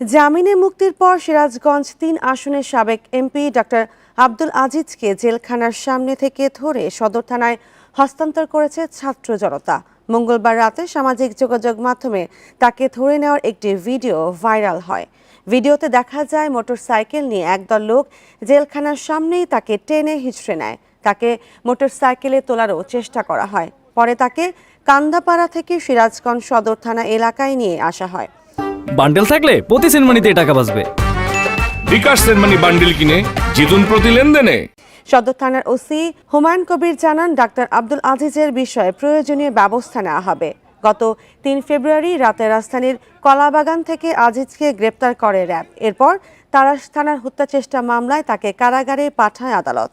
জামিনে মুক্তির পর সিরাজগঞ্জ তিন আসনের সাবেক এমপি ডক্টর আব্দুল আজিজকে জেলখানার সামনে থেকে ধরে সদর থানায় হস্তান্তর করেছে ছাত্র জনতা। মঙ্গলবার রাতে সামাজিক যোগাযোগ মাধ্যমে তাকে ধরে নেওয়ার একটি ভিডিও ভাইরাল হয়। ভিডিওতে দেখা যায় মোটরসাইকেল নিয়ে একদল লোক জেলখানার সামনেই তাকে টেনে হিচড়ে নেয়। তাকে মোটরসাইকেলে তোলারও চেষ্টা করা হয়। পরে তাকে কান্দাপাড়া থেকে সিরাজগঞ্জ সদর থানা এলাকায় নিয়ে আসা হয়। বান্ডেল থাকলে প্রতি সেনমানিতে টাকা বাঁচবে। বিকাশ সেনমানি বান্ডিল কিনে জিতুন প্রতি লেনদেনে। সদর থানার ওসি হুমায়ুন কবির জানান ডাক্তার আব্দুল আজিজের বিষয়ে প্রয়োজনীয় ব্যবস্থা নেওয়া হবে। গত তিন ফেব্রুয়ারি রাতে রাজধানীর কলাবাগান থেকে আজিজকে গ্রেপ্তার করে র্যাব। এরপর তারাস থানার হত্যা চেষ্টা মামলায় তাকে কারাগারে পাঠায় আদালত।